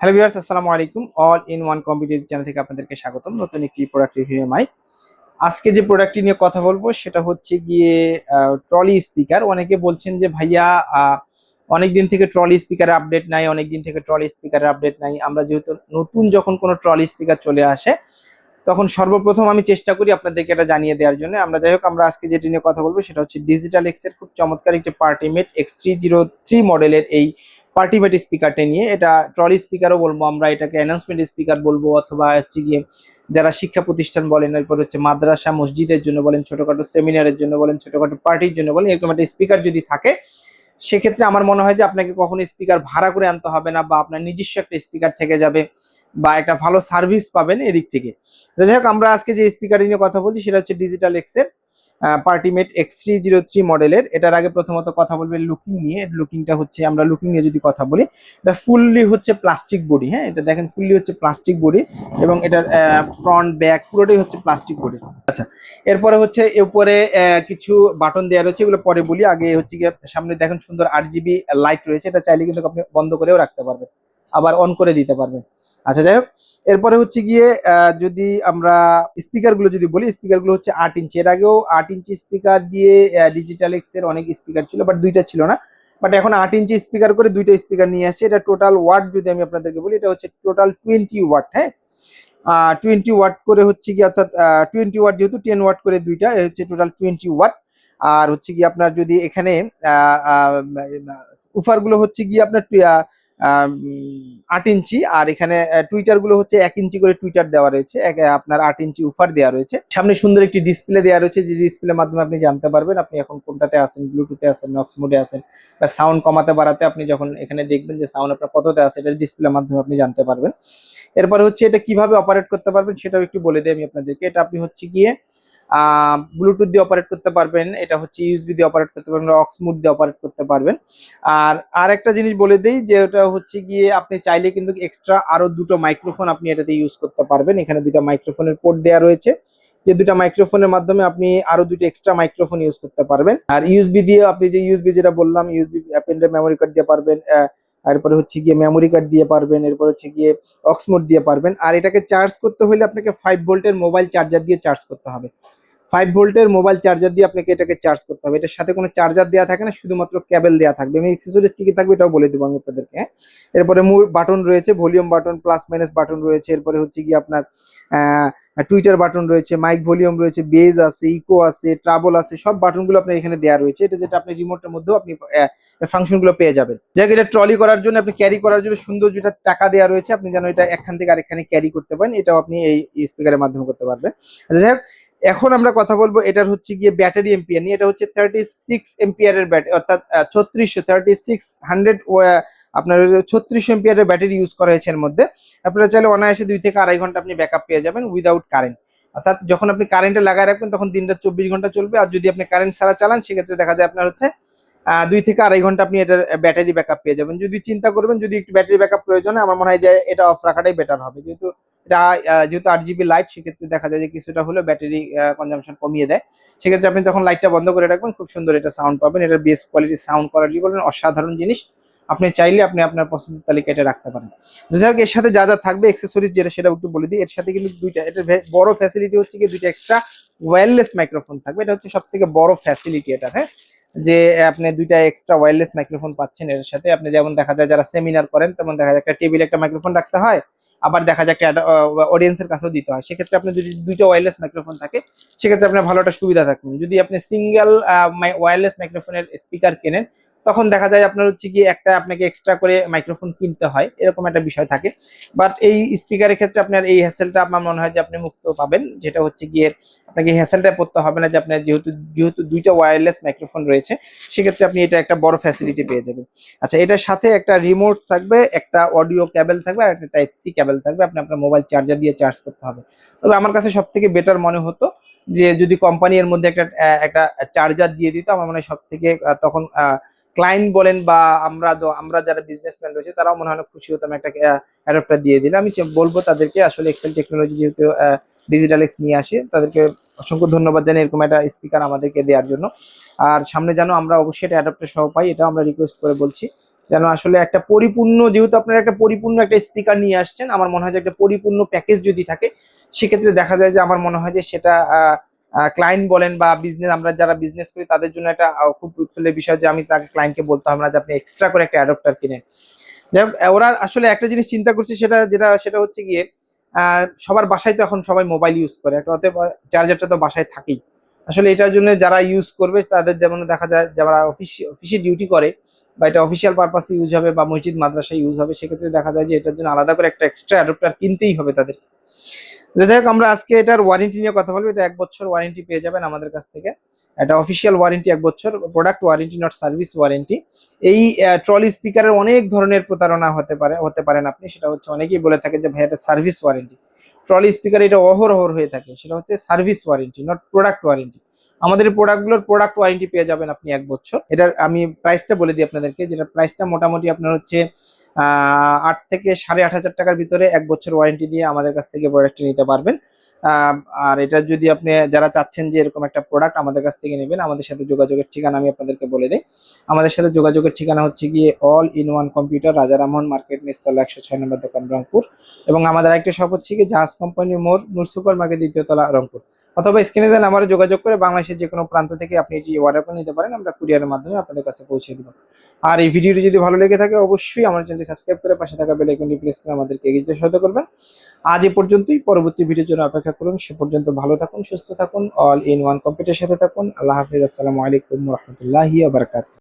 Hello viewers আসসালামু আলাইকুম। All in one computer channel থেকে আপনাদেরকে স্বাগতম। নতুন একটি প্রোডাক্ট রিভিউ মাই আজকে যে প্রোডাক্টটি নিয়ে কথা বলব, সেটা হচ্ছে গিয়ে ট্রলি স্পিকার অনেকে বলছেন যে, ভাইয়া অনেক দিন থেকে ট্রলি স্পিকারের আপডেট নাই অনেক দিন থেকে ট্রলি স্পিকারের আপডেট নাই। আমরা যেহেতু নতুন যখন কোনো ট্রলি স্পিকার চলে আসে, তখন সর্বপ্রথম আমি চেষ্টা করি আপনাদেরকে এটা জানিয়ে দেওয়ার জন্য। আমরা যাই হোক, আমরা আজকে যেটি নিয়ে কথা বলব, সেটা হচ্ছে ডিজিটাল এক্সের খুব চমৎকার একটি partymate X three zero three মডেলের এই পার্টিমেট স্পিকারটা নিয়ে এটা ট্রলি স্পিকারও বলব আমরা, এটাকে অ্যানাউন্সমেন্ট স্পিকার বলব অথবা হচ্ছে গিয়ে যারা শিক্ষা প্রতিষ্ঠান বলেন, এরপর হচ্ছে মাদ্রাসা, মসজিদের জন্য বলেন, ছোটোখাটো সেমিনারের জন্য বলেন, ছোটোখাটো পার্টির জন্য বলেন, এরকম একটা স্পিকার যদি থাকে, সেক্ষেত্রে আমার মনে হয় যে আপনাকে কখনো স্পিকার ভাড়া করে আনতে হবে না বা আপনার নিজস্ব একটা স্পিকার থেকে যাবে বা একটা ভালো সার্ভিস পাবেন এদিক থেকে। যাই হোক, আমরা আজকে যে স্পিকার নিয়ে কথা বলছি, সেটা হচ্ছে ডিজিটাল এক্সের partymate X three zero three মডেলের এটার আগে প্রথমত কথা বলবে লুকিং নিয়ে। লুকিংটা হচ্ছে, আমরা লুকিং নিয়ে যদি কথা বলি, এটা ফুললি হচ্ছে প্লাস্টিক বডি হ্যাঁ? এটা দেখেন ফুললি হচ্ছে প্লাস্টিক বডি এবং এটার ফ্রন্ট ব্যাক পুরোটাই হচ্ছে প্লাস্টিক বডি আচ্ছা এরপরে হচ্ছে উপরে কিছু বাটন দেওয়া রয়েছে, এগুলো পরে বলি। আগে হচ্ছে গিয়ে সামনে দেখেন সুন্দর আট জিবি লাইট রয়েছে। এটা চাইলে কিন্তু আপনি বন্ধ করেও রাখতে পারবেন। আবার অন করে দিতে পারবেন আচ্ছা যাই হোক। এরপরে হচ্ছে গিয়ে যদি আমরা স্পিকারগুলো যদি বলি স্পিকারগুলো হচ্ছে আট ইঞ্চি। এর আগেও আট ইঞ্চি স্পিকার দিয়ে ডিজিটাল এক্সের অনেক স্পিকার ছিল বাট দুইটা ছিল না। বাট এখন আট ইঞ্চি স্পিকার করে দুইটা স্পিকার নিয়ে আসছে। এটা টোটাল ওয়াট যদি আমি আপনাদেরকে বলি, এটা হচ্ছে টোটাল টোয়েন্টি ওয়াট হ্যাঁ? টোয়েন্টি ওয়াট করে হচ্ছে কি অর্থাৎ টোয়েন্টি ওয়াট যেহেতু টেন ওয়াট করে দুইটা হচ্ছে টোটাল টোয়েন্টি ওয়াট আর হচ্ছে কি আপনার যদি এখানে উফারগুলো হচ্ছে গিয়ে আপনার আট ইঞ্চি, আর এখানে টুইটারগুলো হচ্ছে এক ইঞ্চি করে টুইটার দেওয়া রয়েছে আপনার আট ইঞ্চি উফার দেওয়া রয়েছে। সামনে সুন্দর একটি ডিসপ্লে দেওয়া রয়েছে, যে ডিসপ্লের মাধ্যমে আপনি জানতে পারবেন আপনি এখন কোনটাতে আছেন ব্লুটুথে আছেন নক্স মোডে আছেন, বা সাউন্ড কমাতে বাড়াতে আপনি যখন এখানে দেখবেন যে সাউন্ড আপনার কততে আছে, এটা ডিসপ্লের মাধ্যমে আপনি জানতে পারবেন। এরপর হচ্ছে এটা কীভাবে অপারেট করতে পারবেন সেটাও একটু বলে দিই আমি আপনাদেরকে। এটা আপনি হচ্ছে গিয়ে ব্লুটুথ দিয়ে অপারেট করতে পারবেন, এটা হচ্ছে ইউএসবি দিয়ে অপারেট করতে পারবেন অক্সমুড দিয়ে অপারেট করতে পারবেন। আর আর একটা জিনিস বলে দেই, যে ওটা হচ্ছে গিয়ে আপনি চাইলে কিন্তু এক্সট্রা আরও দুটো মাইক্রোফোন আপনি এটাতে ইউজ করতে পারবেন। এখানে দুটো মাইক্রোফোনের পোর্ট দেওয়া রয়েছে, যে দুটো মাইক্রোফোনের মাধ্যমে আপনি আরও দুটো এক্সট্রা মাইক্রোফোন ইউজ করতে পারবেন। আর ইউএসবি দিয়ে আপনি যে ইউএসবি যেটা বললাম ইউএসবি পেনড্রাইভ মেমোরি কার্ড দিয়ে পারবেন এরপরে হচ্ছে গিয়ে মেমোরি কার্ড দিয়ে পারবেন, এরপর হচ্ছে গিয়ে অক্সমোড দিয়ে পারবেন। আর এটাকে চার্জ করতে হলে আপনাকে ফাইভ ভোল্টের মোবাইল চার্জার দিয়ে চার্জ করতে হবে। ফাইভ ভোল্টের মোবাইল চার্জার দিয়ে আপনাকে এটাকে চার্জ করতে হবে। এটার সাথে কোনো চার্জার দেওয়া থাকে না শুধুমাত্র কেবল দেওয়া থাকবে। আমি এক্সেসরিজ কি কি থাকবে এটাও বলে দেবো আমি আপনাদেরকে হ্যাঁ? এরপরে বাটন রয়েছে volume button plus minus button রয়েছে। এরপরে হচ্ছে গিয়ে আপনার টুইটার বাটন রয়েছে মাইক ভলিউম রয়েছে বেজ আছে ইকো আছে ট্রাবল আছে সব বাটনগুলো আপনার এখানে দেওয়া রয়েছে। এটা যেটা আপনি রিমোটের মধ্যেও আপনি ফাংশনগুলো পেয়ে যাবেন। যাক এটা ট্রলি করার জন্য আপনি ক্যারি করার জন্য সুন্দর যেটা টাকা দেওয়া রয়েছে আপনি যেন এটা একখান থেকে আরেকখানে ক্যারি করতে পারেন এটাও আপনি এই স্পিকারের মাধ্যমে করতে পারবেন। আচ্ছা যাই হোক, এখন আমরা কথা বলব, এটার হচ্ছে গিয়ে ব্যাটারি এম্পিয়ার নিয়ে। এটা হচ্ছে থার্টি সিক্স এম্পিয়ারের ব্যাটারি অর্থাৎ ছত্রিশশো থার্টি সিক্স হান্ড্রেড আপনার ছত্রিশশো এম্পিয়ারের ব্যাটারি ইউজ করা হয়েছে এর মধ্যে। আপনারা চাইলে অনায়াসে দুই থেকে আড়াই ঘণ্টা আপনি ব্যাকআপ পেয়ে যাবেন উইদাউট কারেন্ট অর্থাৎ যখন আপনি কারেন্টে লাগায় রাখবেন, তখন দিনটা চব্বিশ ঘণ্টা চলবে। আর যদি আপনি কারেন্ট ছাড়া চালান, সেক্ষেত্রে দেখা যায় আপনার হচ্ছে দুই থেকে আড়াই ঘণ্টা আপনি এটার ব্যাটারি ব্যাকআপ পেয়ে যাবেন। যদি চিন্তা করবেন, যদি একটু ব্যাটারি ব্যাকআপ প্রয়োজন হয়, আমার মনে হয় যে এটা অফ রাখাটাই বেটার হবে। যেহেতু যেহেতু আট জিবি লাইট সেক্ষেত্রে দেখা যায় যে কিছুটা হলেও ব্যাটারি কনজামশন কমিয়ে দেয়। সেক্ষেত্রে আপনি তখন লাইটটা বন্ধ করে রাখবেন, খুব সুন্দর এটা সাউন্ড পাবেন। এটা বেস্ট কোয়ালিটি সাউন্ড কোয়ালিটি বলবেন অসাধারণ জিনিস। আপনি চাইলে আপনি আপনার পছন্দের তালিকা এটা রাখতে পারেন। যাই এর সাথে যা যা থাকবে এক্সেসরিজ যেটা সেটা একটু বলে দিই। এর সাথে কিন্তু দুইটা, এটা বড় ফ্যাসিলিটি হচ্ছে কি দুইটা এক্সট্রা ওয়্যারলেস মাইক্রোফোন থাকবে। এটা হচ্ছে সব থেকে বড় ফ্যাসিলিটি এটা হ্যাঁ? যে আপনি দুইটা এক্সট্রা ওয়্যারলেস মাইক্রোফোন পাচ্ছেন এর সাথে। আপনি যেমন দেখা যায় যারা সেমিনার করেন, তেমন দেখা যায় একটা টেবিলে একটা মাইক্রোফোন রাখতে হয়। আবার দেখা যায় একটা অডিয়েন্সের কাছেও দিতে হয়। সেক্ষেত্রে আপনি যদি দুইটা ওয়ারলেস মাইক্রোফোন থাকে, সেক্ষেত্রে আপনার ভালো একটা সুবিধা থাকবে। যদি আপনি সিঙ্গেল ওয়্যারলেস মাইক্রোফোনের স্পিকার কেনেন তখন দেখা যায় আপনার হচ্ছে কি একটা আপনাকে এক্সট্রা করে মাইক্রোফোন কিনতে হয়, এরকম একটা বিষয় থাকে। বাট এই স্পিকারের ক্ষেত্রে আপনার এই হ্যাসেলটা আমার মনে হয় যে আপনি মুক্ত পাবেন, যেটা হচ্ছে গিয়ে আপনাকে হ্যাসেলটা পড়তে হবে না যে আপনার যেহেতু যেহেতু দুইটা ওয়্যারলেস মাইক্রোফোন রয়েছে, সেক্ষেত্রে আপনি এটা একটা বড় ফ্যাসিলিটি পেয়ে যাবেন। আচ্ছা এটার সাথে একটা রিমোট থাকবে, একটা অডিও ক্যাবেল থাকবে আর একটা টাইপ সি ক্যাবেল থাকবে, আপনি আপনার মোবাইল চার্জার দিয়ে চার্জ করতে হবে। তবে আমার কাছে সব থেকে বেটার মনে হতো যে যদি কোম্পানি এর মধ্যে একটা একটা চার্জার দিয়ে দিত, আমার মনে হয় সব থেকে তখন ক্লায়েন্ট বলেন বা আমরা আমরা যারা বিজনেসম্যান রয়েছে, তারাও মনে হয় খুশি হতাম একটা অ্যাডাপ্টার দিয়ে দিলে আমি বলব তাদেরকে আসলে এক্সেল টেকনোলজি যেহেতু ডিজিটাল এক্স নিয়ে আসে, তাদেরকে অসংখ্য ধন্যবাদ জানাই এরকম একটা স্পিকার আমাদেরকে দেওয়ার জন্য। আর সামনে যেন আমরা অবশ্যই এটা অ্যাডাপ্টার সহ পাই এটা আমরা রিকোয়েস্ট করে বলছি। যেন আসলে একটা পরিপূর্ণ, যেহেতু আপনারা একটা পরিপূর্ণ একটা স্পিকার নিয়ে আসছেন, আমার মনে হয় যে একটা পরিপূর্ণ প্যাকেজ যদি থাকে, সেক্ষেত্রে দেখা যায় যে আমার মনে হয় যে সেটা ক্লায়েন্ট বলেন বা বিজনেস আমরা যারা বিজনেস করি, তাদের জন্য একটা খুব উৎফুল্লের বিষয় যে আমি তাকে ক্লায়েন্টকে বলতে হবে না যে আপনি এক্সট্রা করে একটা অ্যাডপ্টার কিনেন। যাই ওরা আসলে একটা জিনিস চিন্তা করছে, সেটা, যেটা, সেটা হচ্ছে গিয়ে সবার বাসায় তো এখন সবাই মোবাইল ইউজ করে, একটা অতএব চার্জারটা তো বাসায় থাকেই। আসলে এটার জন্য যারা ইউজ করবে, তাদের যেমন দেখা যায়, যারা অফিস অফিসে ডিউটি করে, বা এটা অফিসিয়াল পারপাসে ইউজ হবে, বা মসজিদ, মাদ্রাসায় ইউজ হবে, সেক্ষেত্রে দেখা যায় যে এটার জন্য আলাদা করে একটা এক্সট্রা অ্যাডপ্টার কিনতেই হবে তাদের যে যাই হোক, আমরা আজকে এটার ওয়ারেন্টি নিয়ে কথা বলব। এটা এক বছর ওয়ারেন্টি পেয়ে যাবেন আমাদের কাছ থেকে। এটা অফিসিয়াল ওয়ারেন্টি এক বছর product warranty not service warranty এই ট্রলি স্পিকারের অনেক ধরনের প্রতারণা হতে পারে, হতে পারেন আপনি। সেটা হচ্ছে অনেকেই বলে থাকে যে, ভাই, এটা সার্ভিস ওয়ারেন্টি ট্রলি স্পিকার এটা অহরহর হয়ে থাকে। সেটা হচ্ছে service warranty not product warranty আমাদের প্রোডাক্টগুলোর প্রোডাক্ট ওয়ারেন্টি পেয়ে যাবেন আপনি এক বছর। এটার আমি প্রাইসটা বলে দিই আপনাদেরকে যেটা প্রাইসটা মোটামুটি আপনার হচ্ছে আট থেকে সাড়ে আট হাজার টাকার ভিতরে এক বছর ওয়ারেন্টি দিয়ে আমাদের কাছ থেকে প্রোডাক্টটি নিতে পারবেন। আর এটা যদি আপনি, যারা চাচ্ছেন যে এরকম একটা প্রোডাক্ট আমাদের কাছ থেকে নেবেন, আমাদের সাথে যোগাযোগের ঠিকানা আমি আপনাদেরকে বলে দিই। আমাদের সাথে যোগাযোগের ঠিকানা হচ্ছে গিয়ে অল ইন ওয়ান কম্পিউটার রাজারামন মার্কেট নিস্তলা একশো ছয় নম্বর দোকান রংপুর। এবং আমাদের আরেকটা শপ হচ্ছে গিয়ে জাহাজ কোম্পানি মোড় নূর সুপার মার্কেট দ্বিতীয়তলা রংপুর। অথবা স্ক্রিনে দেন আমার যোগাযোগ করে বাংলাদেশের যে কোনো প্রান্ত থেকে আপনি যে অর্ডার করে নিতে পারেন, আমরা কুরিয়ারের মাধ্যমে আপনাদের কাছে পৌঁছে দেবো। আর এই ভিডিওটি যদি ভালো লেগে থাকে, অবশ্যই আমার চ্যানেলটি সাবস্ক্রাইব করে পাশে থাকা বেল আইকনটি প্রেস করে আমাদেরকে এগিয়ে যেতে সহায়তা করবেন। আজ এ পর্যন্তই। পরবর্তী ভিডিওর জন্য অপেক্ষা করুন। সে পর্যন্ত ভালো থাকুন, সুস্থ থাকুন অল ইন ওয়ান কম্পিউটার সাথে থাকুন। আল্লাহ হাফিজ। আসসালামু আলাইকুম রহমতুল্লাহি আবরকাত